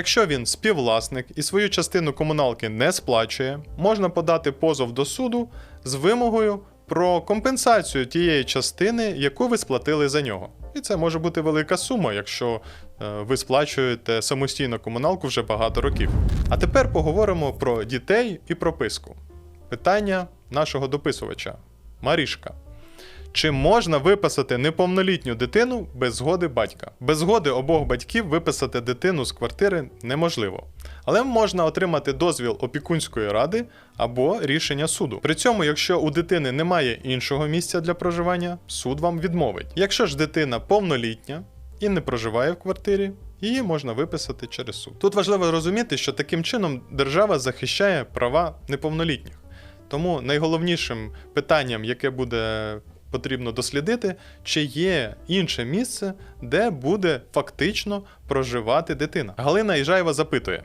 Якщо він співвласник і свою частину комуналки не сплачує, можна подати позов до суду з вимогою про компенсацію тієї частини, яку ви сплатили за нього. І це може бути велика сума, якщо е, ви сплачуєте самостійно комуналку вже багато років. А тепер поговоримо про дітей і прописку. Питання нашого дописувача Марішка. Чи можна виписати неповнолітню дитину без згоди батька? Без згоди обох батьків виписати дитину з квартири неможливо. Але можна отримати дозвіл опікунської ради або рішення суду. При цьому, якщо у дитини немає іншого місця для проживання, суд вам відмовить. Якщо ж дитина повнолітня і не проживає в квартирі, її можна виписати через суд. Тут важливо розуміти, що таким чином держава захищає права неповнолітніх. Тому найголовнішим питанням, яке буде потрібно дослідити, чи є інше місце, де буде фактично проживати дитина. Галина Іжаєва запитує: